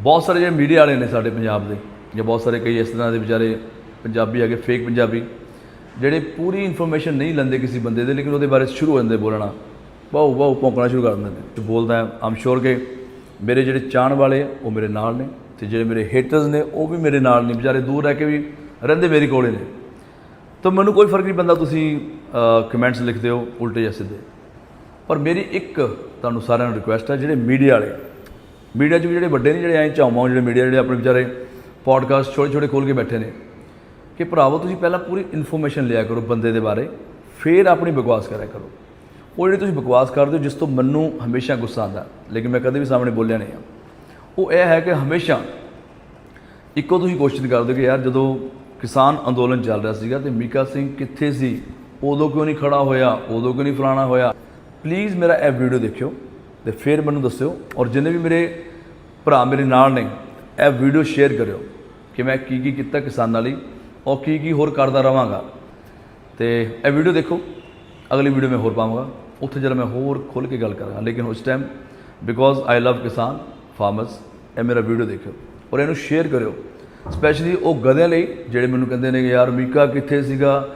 ਬਹੁਤ ਸਾਰੇ ਜਿਹੜੇ ਮੀਡੀਆ ਵਾਲੇ ਨੇ ਸਾਡੇ ਪੰਜਾਬ ਦੇ, ਜਾਂ ਬਹੁਤ ਸਾਰੇ ਕਈ ਇਸ ਤਰ੍ਹਾਂ ਦੇ ਵਿਚਾਰੇ ਪੰਜਾਬੀ ਹੈਗੇ ਫੇਕ ਪੰਜਾਬੀ, ਜਿਹੜੇ ਪੂਰੀ ਇਨਫੋਰਮੇਸ਼ਨ ਨਹੀਂ ਲੈਂਦੇ ਕਿਸੇ ਬੰਦੇ ਦੇ, ਲੇਕਿਨ ਉਹਦੇ ਬਾਰੇ ਸ਼ੁਰੂ ਹੋ ਜਾਂਦੇ ਬੋਲਣਾ। ਵਾਹ ਵਾਹ ਭੌਂਕਣਾ ਸ਼ੁਰੂ ਕਰ ਦਿੰਦੇ ਤੇ ਬੋਲਦਾ ਆਮ ਸ਼ੋਰ ਕਿ ਮੇਰੇ ਜਿਹੜੇ ਚਾਹਣ ਵਾਲੇ ਉਹ ਮੇਰੇ ਨਾਲ ਨੇ, ਤੇ ਜਿਹੜੇ ਮੇਰੇ ਹੇਟਰਸ ਨੇ, ਉਹ ਵੀ ਮੇਰੇ ਨਾਲ ਨੇ। ਵਿਚਾਰੇ ਦੂਰ ਰਹਿ ਕੇ ਵੀ ਰਹਿੰਦੇ ਮੇਰੇ ਕੋਲੇ ਨੇ। ਤਾਂ ਮੈਨੂੰ ਕੋਈ ਫ਼ਰਕ ਨਹੀਂ ਪੈਂਦਾ ਤੁਸੀਂ ਕਮੈਂਟਸ ਲਿਖਦੇ ਹੋ, ਉਲਟੇ ਜਾਂ ਸਿੱਧੇ। ਪਰ ਮੇਰੀ ਇੱਕ ਤੁਹਾਨੂੰ ਸਾਰਿਆਂ ਨੂੰ ਰਿਕੁਐਸਟ ਹੈ, ਜਿਹੜੇ ਮੀਡੀਆ ਵਾਲੇ ਮੀਡੀਆ 'ਚ ਵੀ ਜਿਹੜੇ ਵੱਡੇ ਨੇ ਜਿਹੜੇ ਐਂ ਚਾਉਮਾਂ ਜਿਹੜੇ ਮੀਡੀਆ ਜਿਹੜੇ ਆਪਣੇ ਵਿਚਾਰੇ ਪੋਡਕਾਸਟ ਛੋਟੇ ਛੋਟੇ ਖੋਲ ਕੇ ਬੈਠੇ ਨੇ, ਕਿ ਭਰਾਵੋ ਤੁਸੀਂ ਪਹਿਲਾਂ ਪੂਰੀ ਇਨਫੋਰਮੇਸ਼ਨ ਲਿਆ ਕਰੋ ਬੰਦੇ ਦੇ ਬਾਰੇ, ਫਿਰ ਆਪਣੀ ਬਕਵਾਸ ਕਰਿਆ ਕਰੋ। ਉਹ ਜਿਹੜੀ ਤੁਸੀਂ ਬਕਵਾਸ ਕਰਦੇ ਹੋ, ਜਿਸ ਤੋਂ ਮੈਨੂੰ ਹਮੇਸ਼ਾ ਗੁੱਸਾ ਆਉਂਦਾ, ਲੇਕਿਨ ਮੈਂ ਕਦੇ ਵੀ ਸਾਹਮਣੇ ਬੋਲਿਆ ਨਹੀਂ ਆ ਉਹ ਇਹ ਹੈ ਕਿ ਹਮੇਸ਼ਾ ਇੱਕੋ ਤੁਸੀਂ ਕੁਐਸਚਨ ਕਰਦੇ ਹੋ ਕਿ ਯਾਰ ਜਦੋਂ ਕਿਸਾਨ ਅੰਦੋਲਨ ਚੱਲ ਰਿਹਾ ਸੀਗਾ ਤੇ ਮੀਕਾ ਸਿੰਘ ਕਿੱਥੇ ਸੀ, ਉਦੋਂ ਕਿਉਂ ਨਹੀਂ ਖੜਾ ਹੋਇਆ, ਉਦੋਂ ਕਿਉਂ ਨਹੀਂ ਫਲਾਣਾ ਹੋਇਆ? ਪਲੀਜ਼ ਮੇਰਾ ਇਹ ਵੀਡੀਓ ਦੇਖਿਓ ਤੇ ਫਿਰ ਮੈਨੂੰ ਦੱਸਿਓ ਔਰ ਜਿੰਨੇ ਵੀ ਮੇਰੇ ਭਰਾ ਮੇਰੇ ਨਾਲ ਨੇ, ਇਹ ਵੀਡੀਓ ਸ਼ੇਅਰ ਕਰਿਓ ਕਿ ਮੈਂ ਕੀ ਕੀ ਕੀਤਾ ਕਿਸਾਨਾਂ ਲਈ, ਔਰ ਕੀ ਕੀ ਹੋਰ ਕਰਦਾ ਰਵਾਂਗਾ ਤੇ ਇਹ ਵੀਡੀਓ ਦੇਖੋ, ਅਗਲੀ ਵੀਡੀਓ ਮੈਂ ਹੋਰ ਪਾਵਾਂਗਾ। ਉੱਥੇ ਜਰਾ ਮੈਂ ਹੋਰ ਖੁੱਲ ਕੇ ਗੱਲ ਕਰਾਂਗਾ। ਲੇਕਿਨ ਉਸ ਟਾਈਮ ਬਿਕੋਜ਼ ਆਈ ਲਵ ਕਿਸਾਨ ਫਾਰਮਰਸ ਇਹ ਮੇਰਾ ਵੀਡੀਓ ਦੇਖਿਓ। ਔਰ ਇਹਨੂੰ ਸ਼ੇਅਰ ਕਰਿਓ। ਸਪੈਸ਼ਲੀ ਉਹ ਗਧਿਆਂ ਲਈ, ਜਿਹੜੇ ਮੈਨੂੰ ਕਹਿੰਦੇ ਨੇ ਯਾਰ, ਮੀਕਾ ਕਿੱਥੇ ਸੀਗਾ?